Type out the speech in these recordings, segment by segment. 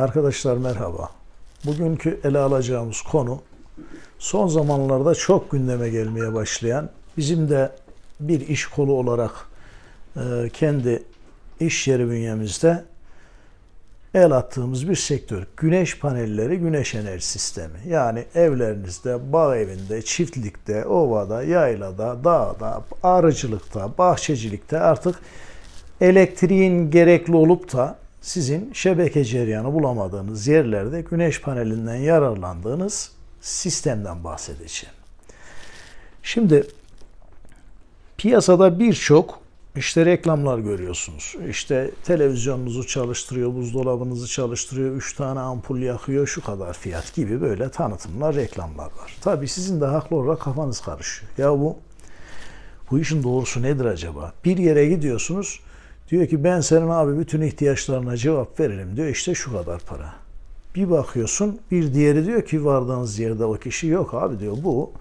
Arkadaşlar merhaba. Bugünkü ele alacağımız konu son zamanlarda çok gündeme gelmeye başlayan, bizim de bir iş kolu olarak e, kendi iş yeri bünyemizde el attığımız bir sektör. Güneş panelleri, güneş enerji sistemi. Yani evlerinizde, bağ evinde, çiftlikte, ovada, yaylada, dağda, arıcılıkta, bahçecilikte artık elektriğin gerekli olup da sizin şebeke cereyanı bulamadığınız yerlerde güneş panelinden yararlandığınız sistemden bahsedeceğim. Şimdi piyasada birçok işte reklamlar görüyorsunuz. İşte televizyonunuzu çalıştırıyor, buzdolabınızı çalıştırıyor, 3 tane ampul yakıyor, şu kadar fiyat gibi böyle tanıtımlar, reklamlar var. Tabii sizin de haklı olarak kafanız karışıyor. Ya bu bu işin doğrusu nedir acaba? Bir yere gidiyorsunuz, diyor ki ben senin abi bütün ihtiyaçlarına cevap veririm diyor. İşte şu kadar para. Bir bakıyorsun, bir diğeri diyor ki vardığınız yerde o kişi yok abi diyor. Bu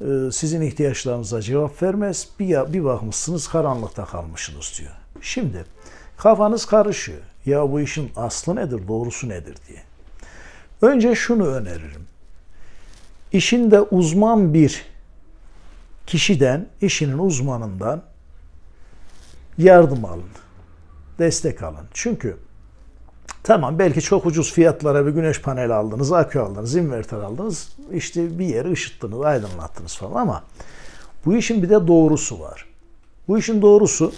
e, sizin ihtiyaçlarınıza cevap vermez. Bir, bir bakmışsınız karanlıkta kalmışsınız diyor. Şimdi kafanız karışıyor. Ya bu işin aslı nedir, doğrusu nedir diye. Önce şunu öneririm. İşinde uzman bir kişiden, işinin uzmanından yardım alın. Destek alın. Çünkü tamam belki çok ucuz fiyatlara bir güneş paneli aldınız, akü aldınız, inverter aldınız. işte bir yeri ışıttınız, aydınlattınız falan ama bu işin bir de doğrusu var. Bu işin doğrusu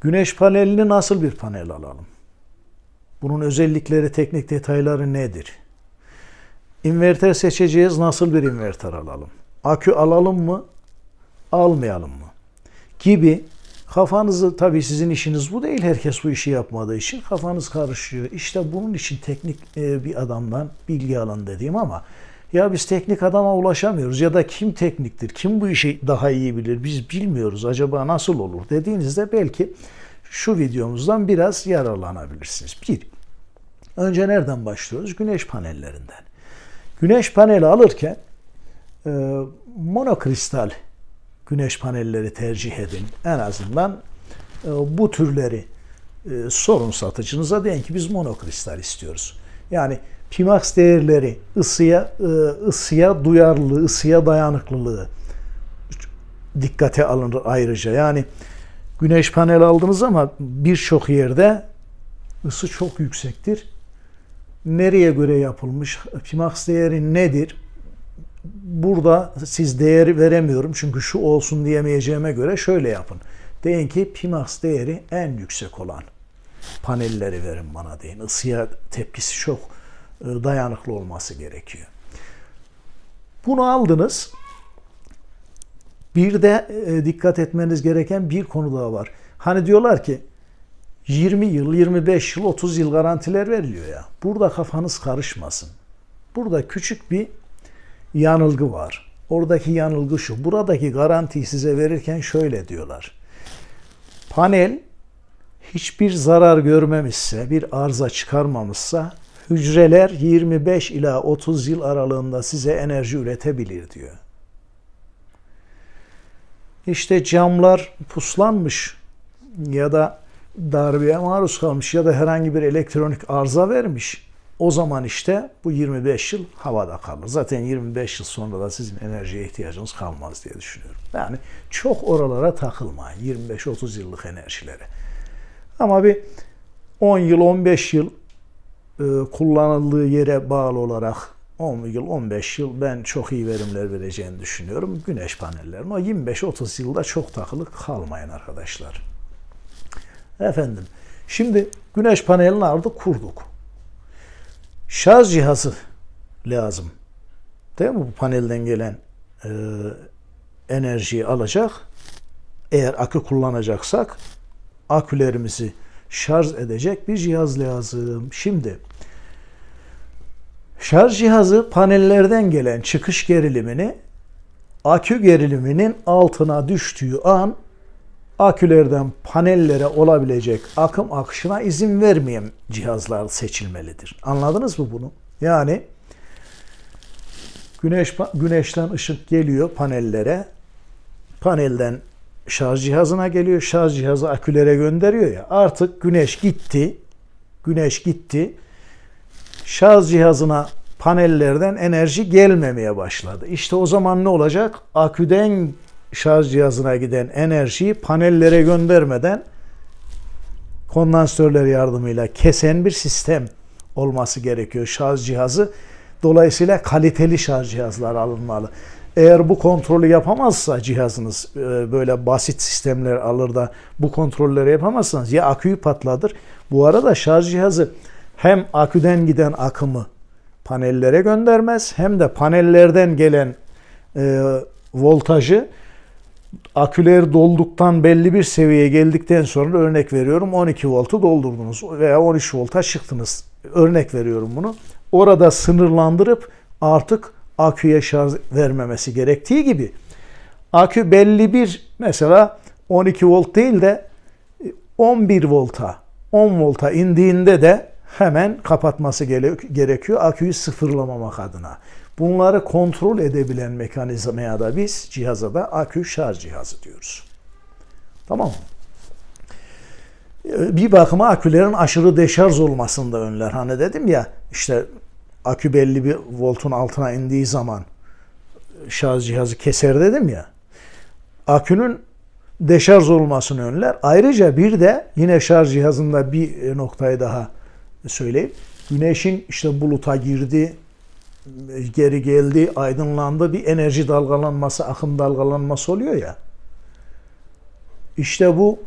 güneş panelini nasıl bir panel alalım? Bunun özellikleri, teknik detayları nedir? İnverter seçeceğiz, nasıl bir inverter alalım? Akü alalım mı, almayalım mı? Gibi kafanızı tabii sizin işiniz bu değil. Herkes bu işi yapmadığı için kafanız karışıyor. İşte bunun için teknik e, bir adamdan bilgi alın dediğim ama ya biz teknik adama ulaşamıyoruz ya da kim tekniktir, kim bu işi daha iyi bilir biz bilmiyoruz acaba nasıl olur dediğinizde belki şu videomuzdan biraz yararlanabilirsiniz. Bir, önce nereden başlıyoruz? Güneş panellerinden. Güneş paneli alırken e, monokristal güneş panelleri tercih edin. En azından e, bu türleri e, sorun satıcınıza deyin ki biz monokristal istiyoruz. Yani Pimax değerleri ısıya e, ısıya duyarlılığı, ısıya dayanıklılığı dikkate alınır ayrıca. Yani güneş paneli aldınız ama birçok yerde ısı çok yüksektir. Nereye göre yapılmış? Pimax değeri nedir? Burada siz değeri veremiyorum çünkü şu olsun diyemeyeceğime göre şöyle yapın. Deyin ki Pimax değeri en yüksek olan panelleri verin bana deyin. Isıya tepkisi çok e, dayanıklı olması gerekiyor. Bunu aldınız. Bir de e, dikkat etmeniz gereken bir konu daha var. Hani diyorlar ki 20 yıl, 25 yıl, 30 yıl garantiler veriliyor ya. Burada kafanız karışmasın. Burada küçük bir yanılgı var. Oradaki yanılgı şu. Buradaki garantiyi size verirken şöyle diyorlar. Panel hiçbir zarar görmemişse, bir arıza çıkarmamışsa hücreler 25 ila 30 yıl aralığında size enerji üretebilir diyor. İşte camlar puslanmış ya da darbeye maruz kalmış ya da herhangi bir elektronik arıza vermiş. O zaman işte bu 25 yıl havada kalır. Zaten 25 yıl sonra da sizin enerjiye ihtiyacınız kalmaz diye düşünüyorum. Yani çok oralara takılmayın. 25-30 yıllık enerjilere. Ama bir 10 yıl, 15 yıl e, kullanıldığı yere bağlı olarak 10 yıl, 15 yıl ben çok iyi verimler vereceğini düşünüyorum. Güneş panellerine. O 25-30 yılda çok takılı kalmayın arkadaşlar. Efendim, şimdi güneş panelini aldık, kurduk şarj cihazı lazım. Değil mi? Bu panelden gelen e, enerjiyi alacak. Eğer akü kullanacaksak akülerimizi şarj edecek bir cihaz lazım. Şimdi şarj cihazı panellerden gelen çıkış gerilimini akü geriliminin altına düştüğü an akülerden panellere olabilecek akım akışına izin vermeyen cihazlar seçilmelidir. Anladınız mı bunu? Yani güneş güneşten ışık geliyor panellere. Panelden şarj cihazına geliyor. Şarj cihazı akülere gönderiyor ya. Artık güneş gitti. Güneş gitti. şarj cihazına panellerden enerji gelmemeye başladı. İşte o zaman ne olacak? Aküden şarj cihazına giden enerjiyi panellere göndermeden kondansatörler yardımıyla kesen bir sistem olması gerekiyor şarj cihazı. Dolayısıyla kaliteli şarj cihazlar alınmalı. Eğer bu kontrolü yapamazsa cihazınız e, böyle basit sistemler alır da bu kontrolleri yapamazsanız ya aküyü patladır. Bu arada şarj cihazı hem aküden giden akımı panellere göndermez hem de panellerden gelen e, voltajı aküler dolduktan belli bir seviyeye geldikten sonra örnek veriyorum 12 voltu doldurdunuz veya 13 volta çıktınız. Örnek veriyorum bunu. Orada sınırlandırıp artık aküye şarj vermemesi gerektiği gibi akü belli bir mesela 12 volt değil de 11 volta 10 volta indiğinde de hemen kapatması gerekiyor aküyü sıfırlamamak adına. Bunları kontrol edebilen mekanizmaya da biz cihaza da akü şarj cihazı diyoruz. Tamam mı? Bir bakıma akülerin aşırı deşarj olmasını da önler. Hani dedim ya işte akü belli bir voltun altına indiği zaman şarj cihazı keser dedim ya. Akünün deşarj olmasını önler. Ayrıca bir de yine şarj cihazında bir noktayı daha söyleyeyim. Güneşin işte buluta girdi, geri geldi, aydınlandı, bir enerji dalgalanması, akım dalgalanması oluyor ya. İşte bu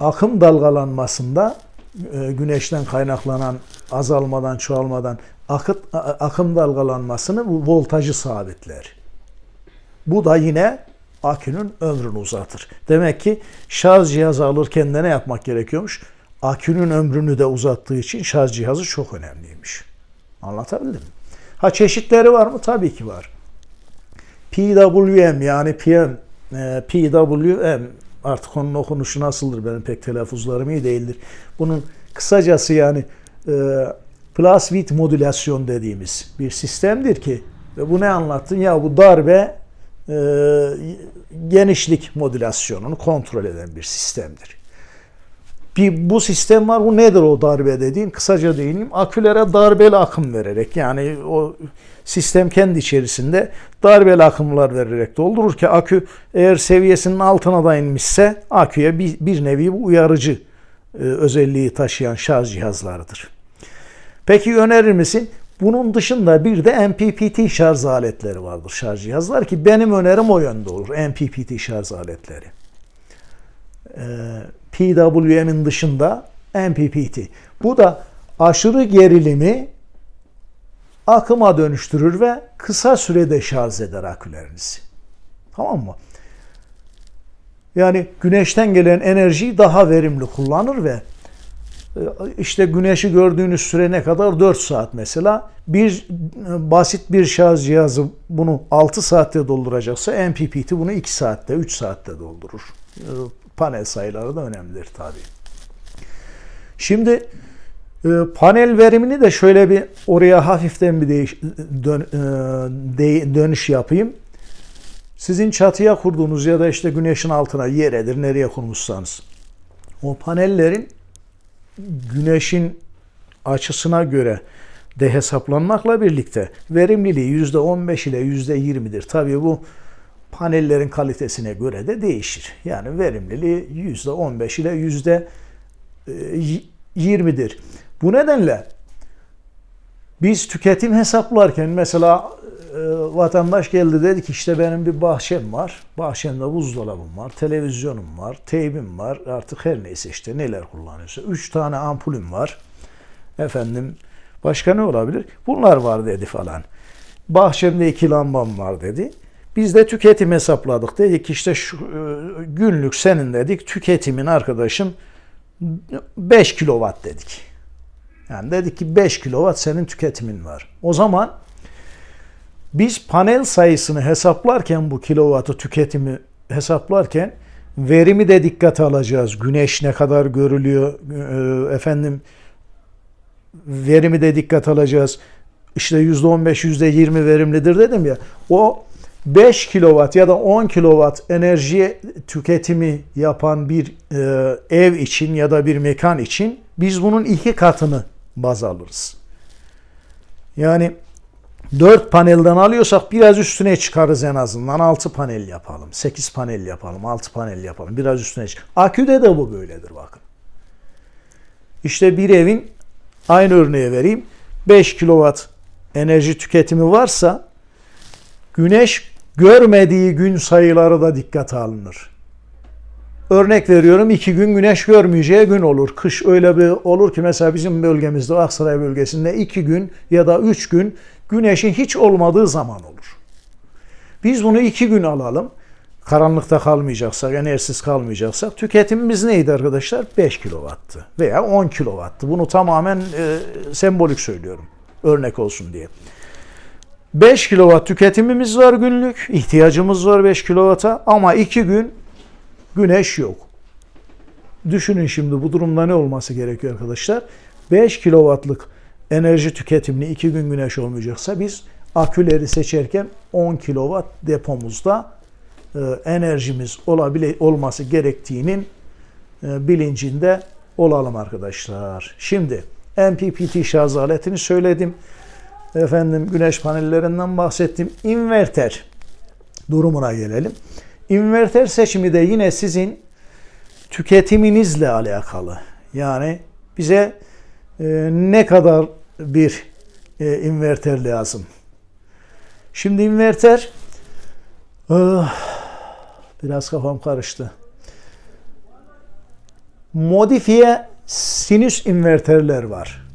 akım dalgalanmasında e, güneşten kaynaklanan azalmadan, çoğalmadan akıt, akım dalgalanmasını voltajı sabitler. Bu da yine akünün ömrünü uzatır. Demek ki şarj cihazı alırken de ne yapmak gerekiyormuş? Akünün ömrünü de uzattığı için şarj cihazı çok önemliymiş. Anlatabildim mi? Ha çeşitleri var mı? Tabii ki var. PWM yani PM, e, PWM artık onun okunuşu nasıldır benim pek telaffuzlarım iyi değildir. Bunun kısacası yani e, plus width modülasyon dediğimiz bir sistemdir ki ve bu ne anlattın? Ya bu darbe e, genişlik modülasyonunu kontrol eden bir sistemdir. Bir bu sistem var. Bu nedir o darbe dediğim? Kısaca değineyim. Akülere darbeli akım vererek yani o sistem kendi içerisinde darbeli akımlar vererek doldurur ki akü eğer seviyesinin altına da inmişse aküye bir, bir nevi uyarıcı e, özelliği taşıyan şarj cihazlarıdır. Peki önerir misin? Bunun dışında bir de MPPT şarj aletleri vardır şarj cihazlar ki benim önerim o yönde olur. MPPT şarj aletleri. PWM'in dışında MPPT. Bu da aşırı gerilimi akıma dönüştürür ve kısa sürede şarj eder akülerinizi. Tamam mı? Yani güneşten gelen enerjiyi daha verimli kullanır ve işte güneşi gördüğünüz süre ne kadar? 4 saat mesela. Bir e, basit bir şarj cihazı bunu 6 saatte dolduracaksa MPPT bunu 2 saatte, 3 saatte doldurur. E, panel sayıları da önemlidir tabi. Şimdi panel verimini de şöyle bir oraya hafiften bir değiş, dön, dönüş yapayım. Sizin çatıya kurduğunuz ya da işte güneşin altına yeredir nereye kurmuşsanız o panellerin güneşin açısına göre de hesaplanmakla birlikte verimliliği %15 ile %20'dir. Tabii bu panellerin kalitesine göre de değişir. Yani verimliliği %15 ile %20'dir. Bu nedenle biz tüketim hesaplarken mesela e, vatandaş geldi dedi ki işte benim bir bahçem var. Bahçemde buzdolabım var, televizyonum var, teybim var. Artık her neyse işte neler kullanıyorsa. Üç tane ampulüm var. Efendim başka ne olabilir? Bunlar var dedi falan. Bahçemde iki lambam var dedi. Biz de tüketim hesapladık. Dedik işte şu e, günlük senin dedik tüketimin arkadaşım 5 kilowatt dedik. Yani dedik ki 5 kilowatt senin tüketimin var. O zaman biz panel sayısını hesaplarken bu kilovatı tüketimi hesaplarken verimi de dikkate alacağız. Güneş ne kadar görülüyor e, efendim verimi de dikkat alacağız. İşte %15, %20 verimlidir dedim ya. O 5 kilowatt ya da 10 kilowatt enerji tüketimi yapan bir e, ev için ya da bir mekan için biz bunun iki katını baz alırız. Yani 4 panelden alıyorsak biraz üstüne çıkarız en azından. 6 panel yapalım. 8 panel yapalım. 6 panel yapalım. Biraz üstüne çık. Aküde de bu böyledir bakın. İşte bir evin aynı örneği vereyim. 5 kW enerji tüketimi varsa güneş görmediği gün sayıları da dikkate alınır. Örnek veriyorum iki gün güneş görmeyeceği gün olur. Kış öyle bir olur ki mesela bizim bölgemizde Aksaray bölgesinde iki gün ya da üç gün güneşin hiç olmadığı zaman olur. Biz bunu iki gün alalım. Karanlıkta kalmayacaksak, enerjisiz kalmayacaksak tüketimimiz neydi arkadaşlar? 5 kW'tı veya 10 kW'tı. Bunu tamamen e, sembolik söylüyorum. Örnek olsun diye. 5 kW tüketimimiz var günlük. ihtiyacımız var 5 kW'a ama 2 gün güneş yok. Düşünün şimdi bu durumda ne olması gerekiyor arkadaşlar? 5 kW'lık enerji tüketimli 2 gün güneş olmayacaksa biz aküleri seçerken 10 kW depomuzda e, enerjimiz olabile olması gerektiğinin e, bilincinde olalım arkadaşlar. Şimdi MPPT şarj aletini söyledim. Efendim güneş panellerinden bahsettim. Inverter durumuna gelelim. Inverter seçimi de yine sizin tüketiminizle alakalı. Yani bize e, ne kadar bir e, inverter lazım. Şimdi inverter ah, biraz kafam karıştı. Modifiye sinüs inverterler var.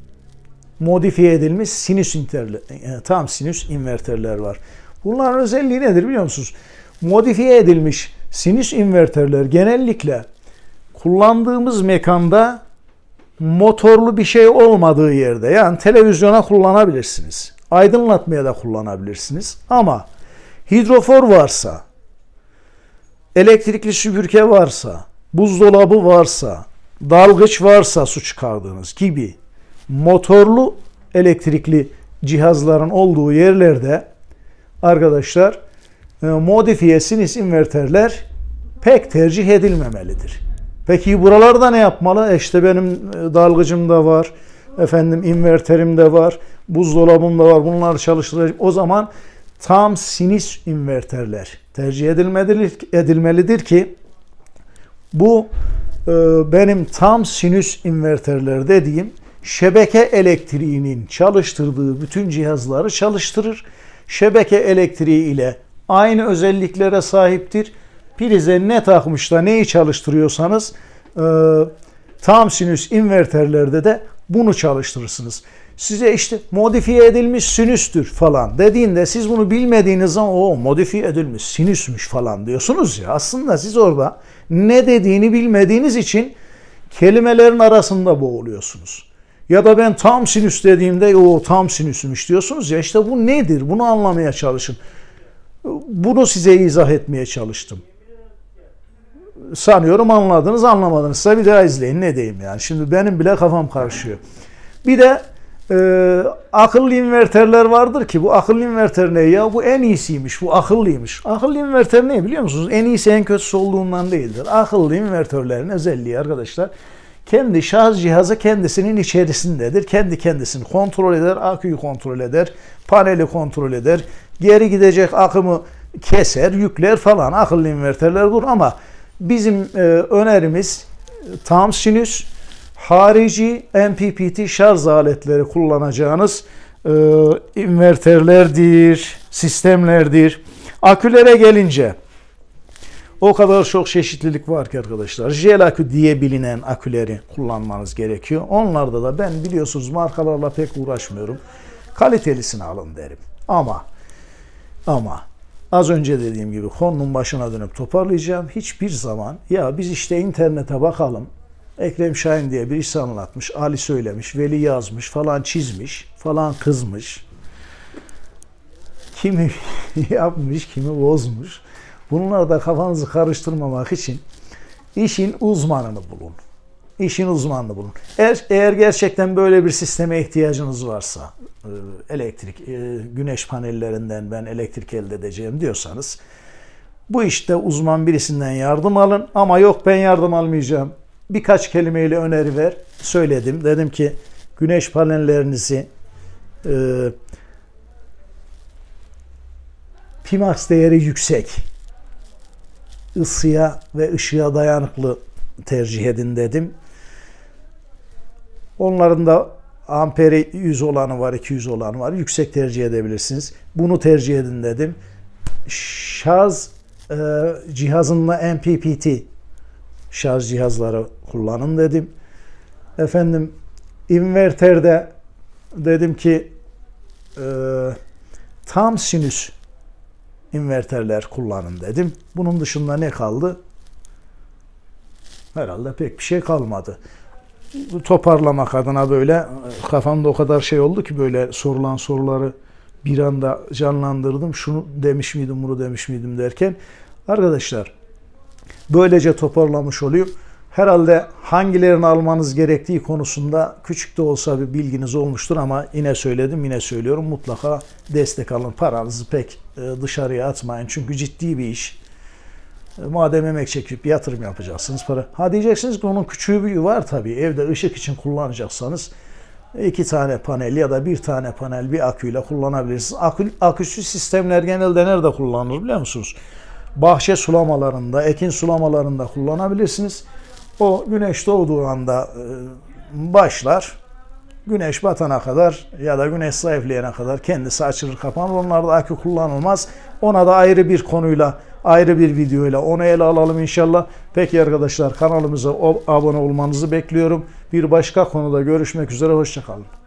Modifiye edilmiş sinüs inverterler, tam sinüs inverterler var. Bunların özelliği nedir biliyor musunuz? Modifiye edilmiş sinüs inverterler genellikle kullandığımız mekanda motorlu bir şey olmadığı yerde yani televizyona kullanabilirsiniz. Aydınlatmaya da kullanabilirsiniz. Ama hidrofor varsa, elektrikli süpürge varsa, buzdolabı varsa, dalgıç varsa su çıkardığınız gibi motorlu elektrikli cihazların olduğu yerlerde arkadaşlar e, modifiye sinüs inverterler pek tercih edilmemelidir. Peki buralarda ne yapmalı? E İşte benim e, dalgıcım da var, efendim inverterim de var, buzdolabım da var. Bunları çalıştıracak. O zaman tam sinüs inverterler tercih edilmelidir, edilmelidir ki bu e, benim tam sinüs inverterler dediğim şebeke elektriğinin çalıştırdığı bütün cihazları çalıştırır. Şebeke elektriği ile aynı özelliklere sahiptir. Prize ne takmış neyi çalıştırıyorsanız e, tam sinüs inverterlerde de bunu çalıştırırsınız. Size işte modifiye edilmiş sinüstür falan dediğinde siz bunu bilmediğiniz zaman o modifiye edilmiş sinüsmüş falan diyorsunuz ya. Aslında siz orada ne dediğini bilmediğiniz için kelimelerin arasında boğuluyorsunuz. Ya da ben tam sinüs dediğimde o tam sinüsmüş diyorsunuz ya işte bu nedir? Bunu anlamaya çalışın. Bunu size izah etmeye çalıştım. Sanıyorum anladınız anlamadınızsa bir daha izleyin ne diyeyim yani. Şimdi benim bile kafam karışıyor. Bir de e, akıllı inverterler vardır ki bu akıllı inverter ne ya bu en iyisiymiş bu akıllıymış. Akıllı inverter ne biliyor musunuz? En iyisi en kötüsü olduğundan değildir. Akıllı inverterlerin özelliği arkadaşlar kendi şarj cihazı kendisinin içerisindedir. Kendi kendisini kontrol eder, aküyü kontrol eder, paneli kontrol eder, geri gidecek akımı keser, yükler falan akıllı inverterler dur ama bizim e, önerimiz tam sinüs harici MPPT şarj aletleri kullanacağınız e, inverterlerdir, sistemlerdir. Akülere gelince o kadar çok çeşitlilik var ki arkadaşlar. Jel akü diye bilinen aküleri kullanmanız gerekiyor. Onlarda da ben biliyorsunuz markalarla pek uğraşmıyorum. Kalitelisini alın derim. Ama ama az önce dediğim gibi konunun başına dönüp toparlayacağım. Hiçbir zaman ya biz işte internete bakalım. Ekrem Şahin diye birisi anlatmış, Ali söylemiş, Veli yazmış, falan çizmiş, falan kızmış. Kimi yapmış, kimi bozmuş. Bunlar da kafanızı karıştırmamak için işin uzmanını bulun. İşin uzmanını bulun. Eğer, eğer gerçekten böyle bir sisteme ihtiyacınız varsa, e, elektrik, e, güneş panellerinden ben elektrik elde edeceğim diyorsanız, bu işte uzman birisinden yardım alın. Ama yok ben yardım almayacağım. Birkaç kelimeyle öneri ver. Söyledim. Dedim ki güneş panellerinizi e, Pimax değeri yüksek. Isıya ve ışığa dayanıklı tercih edin dedim. Onların da amperi 100 olanı var, 200 olanı var. Yüksek tercih edebilirsiniz. Bunu tercih edin dedim. Şarj e, cihazınla MPPT şarj cihazları kullanın dedim. Efendim inverterde dedim ki e, tam sinüs inverterler kullanın dedim. Bunun dışında ne kaldı? Herhalde pek bir şey kalmadı. Toparlamak adına böyle kafamda o kadar şey oldu ki böyle sorulan soruları bir anda canlandırdım. Şunu demiş miydim, bunu demiş miydim derken. Arkadaşlar böylece toparlamış olayım. Herhalde hangilerini almanız gerektiği konusunda küçük de olsa bir bilginiz olmuştur ama yine söyledim yine söylüyorum mutlaka destek alın. Paranızı pek e, dışarıya atmayın çünkü ciddi bir iş. E, Madem emek çekip yatırım yapacaksınız para. Ha diyeceksiniz ki onun küçüğü büyüğü var tabii. Evde ışık için kullanacaksanız iki tane panel ya da bir tane panel bir aküyle kullanabilirsiniz. Akü, aküsüz sistemler genelde nerede kullanılır biliyor musunuz? Bahçe sulamalarında, ekin sulamalarında kullanabilirsiniz. O güneş doğduğu anda e, başlar. Güneş batana kadar ya da güneş zayıflayana kadar kendisi açılır kapanır. Onlarda akü kullanılmaz. Ona da ayrı bir konuyla, ayrı bir videoyla onu ele alalım inşallah. Peki arkadaşlar kanalımıza abone olmanızı bekliyorum. Bir başka konuda görüşmek üzere. Hoşçakalın.